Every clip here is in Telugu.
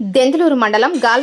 దెందులూరు మండలం గాల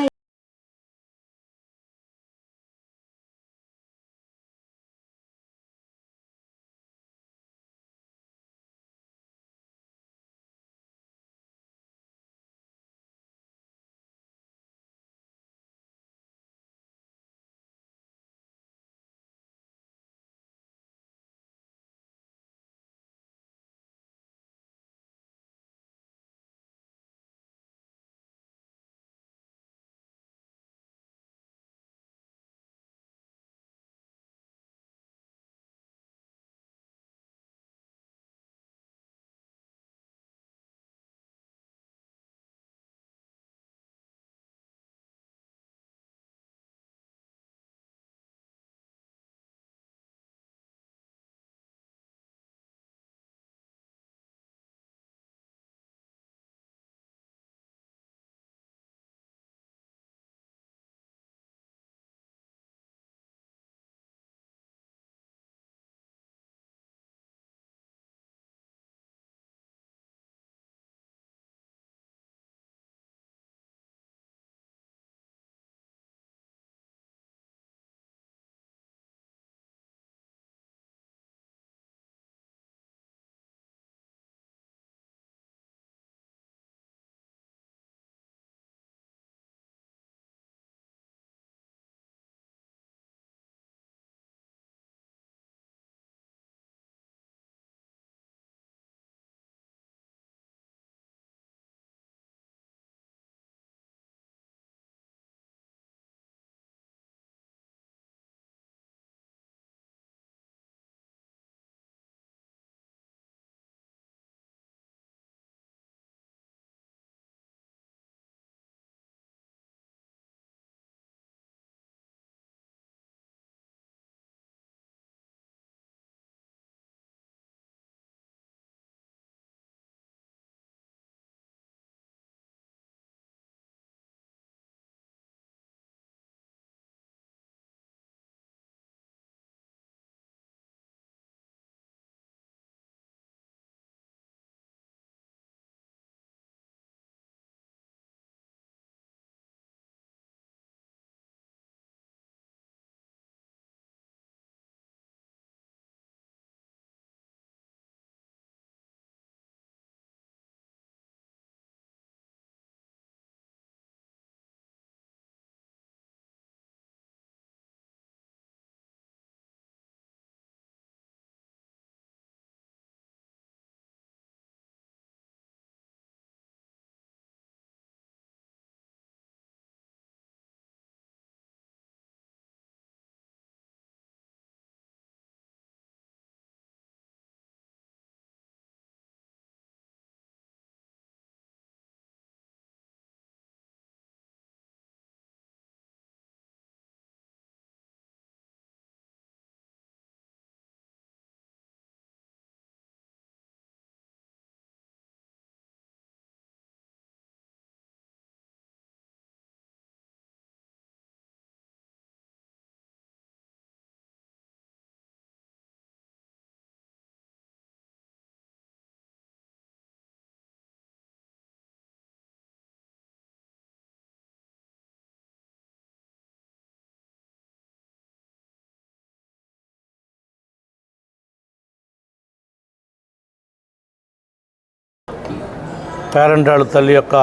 పేరంటాడు తల్లి యొక్క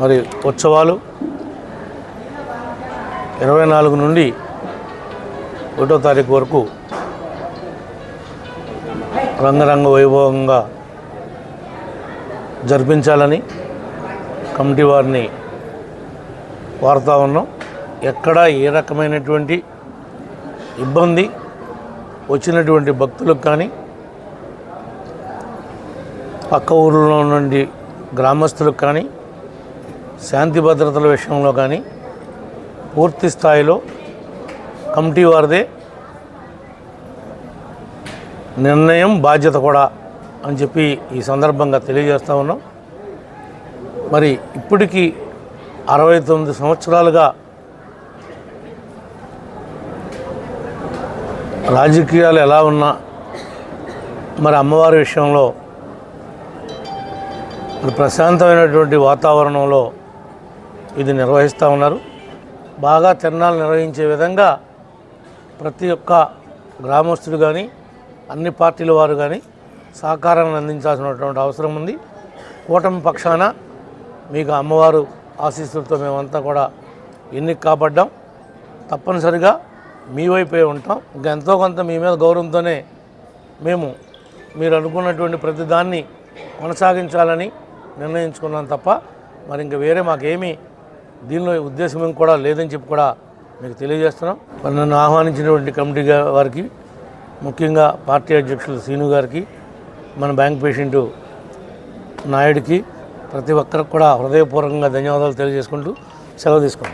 మరి ఉత్సవాలు ఇరవై నాలుగు నుండి ఒకటో తారీఖు వరకు రంగరంగ వైభవంగా జరిపించాలని కమిటీ వారిని వార్తా ఉన్నాం. ఎక్కడా ఏ రకమైనటువంటి ఇబ్బంది వచ్చినటువంటి భక్తులకు కానీ పక్క ఊర్లో నుండి గ్రామస్తులకు కానీ శాంతి భద్రతల విషయంలో కానీ పూర్తి స్థాయిలో కమిటీ వారిదే నిర్ణయం బాధ్యత కూడా అని చెప్పి ఈ సందర్భంగా తెలియజేస్తూ ఉన్నాం. మరి ఇప్పటికీ అరవై తొమ్మిది సంవత్సరాలుగా రాజకీయాలు ఎలా ఉన్నా మరి అమ్మవారి విషయంలో ఇప్పుడు ప్రశాంతమైనటువంటి వాతావరణంలో ఇది నిర్వహిస్తూ ఉన్నారు. బాగా తిరణాలు నిర్వహించే విధంగా ప్రతి ఒక్క గ్రామస్తుడు కానీ అన్ని పార్టీల వారు కానీ సహకారాన్ని అందించాల్సినటువంటి అవసరం ఉంది. కూటమి పక్షాన మీకు అమ్మవారు ఆశీస్సులతో మేమంతా కూడా ఎన్ని కాపాడ్డాం తప్పనిసరిగా మీ వైపే ఉంటాం. ఇంకా ఎంతో కొంత మీ మీద గౌరవంతోనే మేము మీరు అనుకున్నటువంటి ప్రతిదాన్ని కొనసాగించాలని నిర్ణయించుకున్నాను తప్ప మరి ఇంకా వేరే మాకేమీ దీనిలో ఉద్దేశం కూడా లేదని చెప్పి కూడా మీకు తెలియజేస్తున్నాం. మరి నన్ను ఆహ్వానించినటువంటి కమిటీ వారికి ముఖ్యంగా పార్టీ అధ్యక్షులు సీను గారికి మన బ్యాంక్ పేషెంటు నాయుడికి ప్రతి ఒక్కరికి కూడా హృదయపూర్వకంగా ధన్యవాదాలు తెలియజేసుకుంటూ సెలవు తీసుకున్నాం